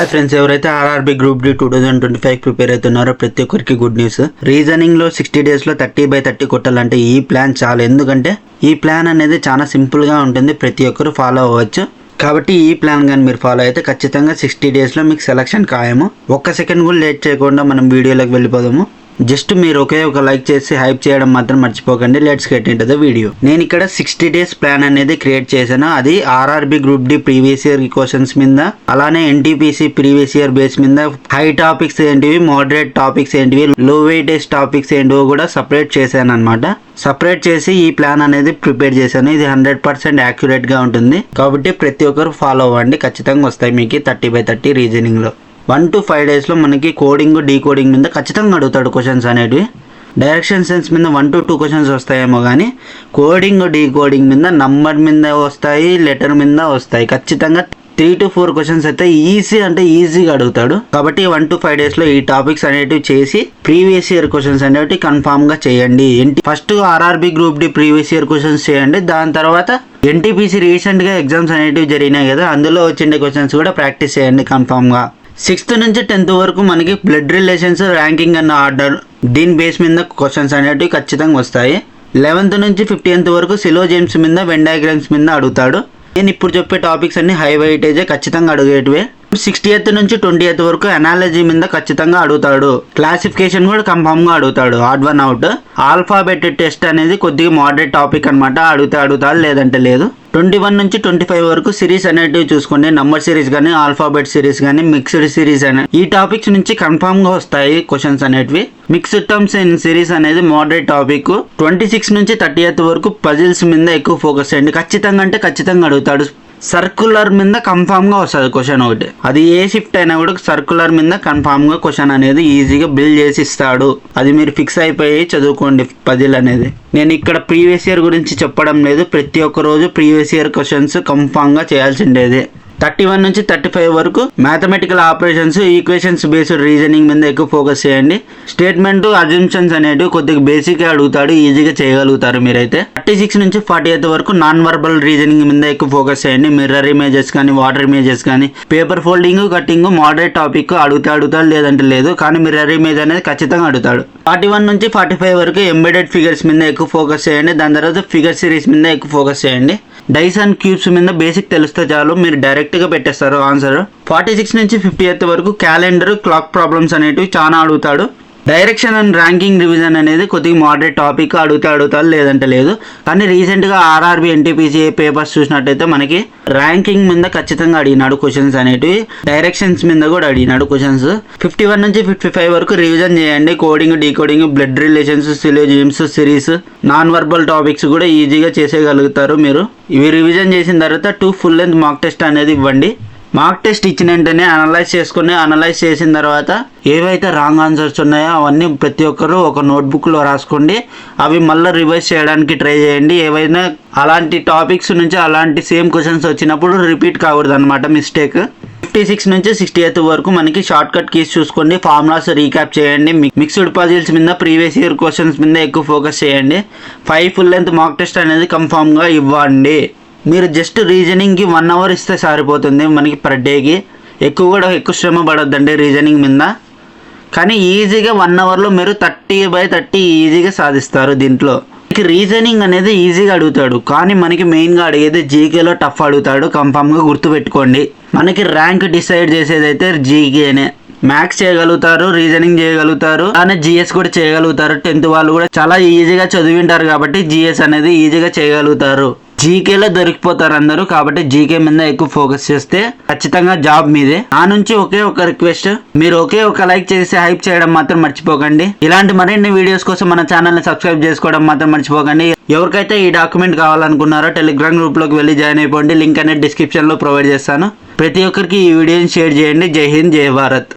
Hi friends ఎవరైతే RRB group D two thousand twenty five prepare అవుతున్నారో ప్రతి ఒక్కరికి గుడ్ న్యూస్ రీజనింగ్లో సిక్స్టీ డేస్లో థర్టీ బై థర్టీ కొట్టాలంటే ఈ ప్లాన్ చాలు. ఎందుకంటే ఈ ప్లాన్ అనేది చాలా సింపుల్గా ఉంటుంది. ప్రతి ఒక్కరు ఫాలో అవ్వచ్చు. కాబట్టి ఈ ప్లాన్ కానీ మీరు ఫాలో అయితే ఖచ్చితంగా సిక్స్టీ డేస్లో మీకు సెలక్షన్ ఖాయము. ఒక్క సెకండ్ కూడా లేట్ చేయకుండా మనం వీడియోలోకి వెళ్ళిపోదాము. జస్ట్ మీరు ఒకే ఒక లైక్ చేసి హైప్ చేయడం మాత్రం మర్చిపోకండి. Let's get into the video నేను ఇక్కడ సిక్స్టీ డేస్ ప్లాన్ అనేది క్రియేట్ చేశాను. అది RRB group D previous year questions మీద అలానే ఎన్టీపీసీ ప్రీవియస్ ఇయర్ బేస్ మీద హై టాపిక్స్ ఏంటివి మోడరేట్ టాపిక్స్ ఏంటివి లో వెయిటేజ్ టాపిక్స్ ఏంటివో కూడా సపరేట్ చేశాను అనమాట సపరేట్ చేసి ఈ ప్లాన్ అనేది ప్రిపేర్ చేశాను. ఇది హండ్రెడ్ పర్సెంట్ యాక్యురేట్గా ఉంటుంది. కాబట్టి ప్రతి ఒక్కరు ఫాలో అవ్వండి. ఖచ్చితంగా వస్తాయి మీకు థర్టీ బై థర్టీ రీజనింగ్లో. వన్ టు ఫైవ్ డేస్లో మనకి కోడింగ్ డీకోడింగ్ మీద ఖచ్చితంగా అడుగుతాడు క్వశ్చన్స్ అనేటివి. డైరెక్షన్ సెన్స్ మీద వన్ టు టూ క్వశ్చన్స్ వస్తాయేమో కానీ కోడింగ్ డీకోడింగ్ మీద నంబర్ మీద వస్తాయి లెటర్ మీద వస్తాయి. ఖచ్చితంగా త్రీ టు ఫోర్ క్వశ్చన్స్ అయితే ఈజీ అంటే ఈజీగా అడుగుతాడు. కాబట్టి వన్ టు ఫైవ్ డేస్లో ఈ టాపిక్స్ అనేటివి చేసి ప్రీవియస్ ఇయర్ క్వశ్చన్స్ అనేవి కన్ఫామ్గా చేయండి. ఏంటి first RRB group D previous year questions చేయండి. దాని తర్వాత ఎన్టీపీసీ రీసెంట్గా ఎగ్జామ్స్ అనేటివి జరిగినాయి కదా అందులో వచ్చిండే క్వశ్చన్స్ కూడా ప్రాక్టీస్ చేయండి కన్ఫామ్గా సిక్స్త్ నుంచి టెన్త్ వరకు మనకి బ్లడ్ రిలేషన్స్ ర్యాంకింగ్ అన్న ఆర్డర్ దీని బేస్ మీద క్వశ్చన్స్ అనేటివి ఖచ్చితంగా వస్తాయి. లెవెన్త్ నుంచి ఫిఫ్టీన్త్ వరకు సిలో జేమ్స్ మీద వెన్ డయాగ్రామ్స్ మీద అడుగుతాడు. నేను ఇప్పుడు చెప్పే టాపిక్స్ అన్ని హై వెయిటేజే ఖచ్చితంగా అడిగేటివే. సిక్స్టీ ఎయిత్ నుంచి ట్వంటీ ఎయిత్ వరకు అనాలజీ మీద ఖచ్చితంగా అడుగుతాడు. క్లాసిఫికేషన్ కూడా కన్ఫామ్గా అడుగుతాడు. Odd one out alphabet test అనేది కొద్దిగా మోడరేట్ టాపిక్ అనమాట అడిగితే అడుగుతాడు లేదంటే లేదు. ట్వంటీ వన్ నుంచి ట్వంటీ ఫైవ్ వరకు సిరీస్ అనేటివి చూసుకోండి. నంబర్ సిరీస్ కానీ ఆల్ఫాబెట్ సిరీస్ కానీ మిక్స్డ్ సిరీస్ అనే ఈ టాపిక్స్ నుంచి కన్ఫామ్గా వస్తాయి క్వశ్చన్స్ అనేటివి. మిక్స్డ్ టర్మ్స్ ఇన్ సిరీస్ అనేది మోడరేట్ టాపిక్ ట్వంటీ సిక్స్ నుంచి థర్టీ ఎయిత్ వరకు పజిల్స్ మీద ఎక్కువ ఫోకస్ చేయండి. ఖచ్చితంగా అంటే ఖచ్చితంగా అడుగుతాడు. సర్కులర్ మీద కన్ఫామ్గా వస్తుంది క్వశ్చన్ ఒకటి. అది ఏ షిఫ్ట్ అయినా కూడా సర్కులర్ మీద కన్ఫామ్గా క్వశ్చన్ అనేది ఈజీగా బిల్డ్ చేసి ఇస్తాడు. అది మీరు ఫిక్స్ అయిపోయి చదువుకోండి పజిల్ అనేది. నేను ఇక్కడ ప్రీవియస్ ఇయర్ గురించి చెప్పడం లేదు. ప్రతి ఒక్క రోజు ప్రీవియస్ ఇయర్ క్వశ్చన్స్ కన్ఫామ్గా చేయాల్సిండేది. థర్టీ వన్ నుంచి థర్టీ ఫైవ్ వరకు mathematical operations equations based reasoning మీద ఎక్కువ ఫోకస్ చేయండి. స్టేట్మెంట్ అజంప్షన్స్ అనేటివి కొద్దిగా బేసిక్గా అడుగుతాడు ఈజీగా చేయగలుగుతారు మీరైతే. థర్టీ సిక్స్ నుంచి ఫార్టీ ఎయిత్ వరకు నాన్ వర్బల్ రీజనింగ్ మీద ఎక్కువ ఫోకస్ చేయండి. మిర్రర్ ఇమేజెస్ కానీ వాటర్ ఇమేజెస్ కానీ paper folding cutting moderate topic అడుగుతా అడుగుతాడు లేదంటే లేదు కానీ మిర్రర్ ఇమేజ్ అనేది ఖచ్చితంగా అడుగుతాడు. ఫార్టీ వన్ నుంచి ఫార్టీ ఫైవ్ వరకు ఎంబెడెడ్ ఫిగర్స్ మీద ఎక్కువ ఫోకస్ చేయండి. దాని తర్వాత ఫిగర్ సిరీస్ మీద ఎక్కువ ఫోకస్ చేయండి. డైస్ అండ్ క్యూబ్స్ మీద బేసిక్ తెలిస్తే చాలు మీరు డైరెక్ట్గా పెట్టేస్తారు. ఆన్సర్ ఫార్టీ సిక్స్ నుంచి ఫిఫ్టీ ఎయిత్ వరకు క్యాలెండర్ క్లాక్ ప్రాబ్లమ్స్ అనేటివి చాలా అడుగుతాడు. డైరెక్షన్ అండ్ ర్యాంకింగ్ రివిజన్ అనేది కొద్దిగా మోడరేట్ టాపిక్ అడిగితే అడుగుతారు లేదంటే లేదు. కానీ రీసెంట్గా ఆర్ఆర్బి ఎన్టీపీసీ పేపర్స్ చూసినట్టయితే మనకి ర్యాంకింగ్ మీద ఖచ్చితంగా అడిగినాడు క్వశ్చన్స్ అనేటివి. డైరెక్షన్స్ మీద కూడా అడిగినాడు క్వశ్చన్స్ ఫిఫ్టీ వన్ నుంచి ఫిఫ్టీ ఫైవ్ వరకు రివిజన్ చేయండి. Coding decoding blood relations syllogisms series non verbal topics కూడా ఈజీగా చేసేయగలుగుతారు మీరు. ఇవి రివిజన్ చేసిన తర్వాత two full length mock test అనేది ఇవ్వండి. మార్క్ టెస్ట్ ఇచ్చిన వెంటనే అనలైజ్ చేసుకుని అనలైజ్ చేసిన తర్వాత ఏవైతే రాంగ్ ఆన్సర్స్ ఉన్నాయో అవన్నీ ప్రతి ఒక్కరు ఒక నోట్బుక్లో రాసుకోండి. అవి మళ్ళీ రివైజ్ చేయడానికి ట్రై చేయండి. ఏవైనా అలాంటి టాపిక్స్ నుంచి అలాంటి సేమ్ క్వశ్చన్స్ వచ్చినప్పుడు రిపీట్ కాకూడదు అనమాట మిస్టేక్ ఫిఫ్టీ సిక్స్ నుంచి సిక్స్టీ ఎయిత్ వరకు మనకి షార్ట్ కట్ కీస్ చూసుకోండి. ఫార్ములాస్ రీక్యాప్ చేయండి. మిక్స్డ్ పజిల్స్ మీద ప్రీవియస్ ఇయర్ క్వశ్చన్స్ మీద ఎక్కువ ఫోకస్ చేయండి. Five full length mock test అనేది కన్ఫామ్గా ఇవ్వండి. మీరు జస్ట్ రీజనింగ్కి వన్ అవర్ ఇస్తే సరిపోతుంది మనకి పర్ డేకి ఎక్కువ కూడా ఎక్కువ శ్రమ పడొద్దండి రీజనింగ్ మీద. కానీ ఈజీగా వన్ అవర్లో మీరు థర్టీ బై థర్టీ ఈజీగా సాధిస్తారు దీంట్లో. మనకి రీజనింగ్ అనేది ఈజీగా అడుగుతాడు. కానీ మనకి మెయిన్గా అడిగేది జీకేలో టఫ్ అడుగుతాడు. కన్ఫామ్గా గుర్తుపెట్టుకోండి మనకి ర్యాంక్ డిసైడ్ చేసేది అయితే జీకేనే మ్యాథ్స్ చేయగలుగుతారు రీజనింగ్ చేయగలుగుతారు. అలానే జిఎస్ కూడా చేయగలుగుతారు. టెన్త్ వాళ్ళు కూడా చాలా ఈజీగా చదివింటారు కాబట్టి జిఎస్ అనేది ఈజీగా చేయగలుగుతారు. జీకేలో దొరికిపోతారు అందరూ కాబట్టి జీకే మీద ఎక్కువ ఫోకస్ చేస్తే ఖచ్చితంగా జాబ్ మీదే. ఆ నుంచి ఒకే ఒక రిక్వెస్ట్ మీరు ఒకే ఒక లైక్ చేసి హైప్ చేయడం మాత్రం మర్చిపోకండి. ఇలాంటి మరిన్ని వీడియోస్ కోసం మన ఛానల్ని సబ్స్క్రైబ్ చేసుకోవడం మాత్రం మర్చిపోకండి. ఎవరికైతే ఈ డాక్యుమెంట్ కావాలనుకున్నారో టెలిగ్రామ్ గ్రూప్లోకి వెళ్ళి జాయిన్ అయిపోండి. లింక్ అనేది డిస్క్రిప్షన్లో ప్రొవైడ్ చేస్తాను. ప్రతి ఒక్కరికి ఈ వీడియోని షేర్ చేయండి. జై హింద్ జై భారత్.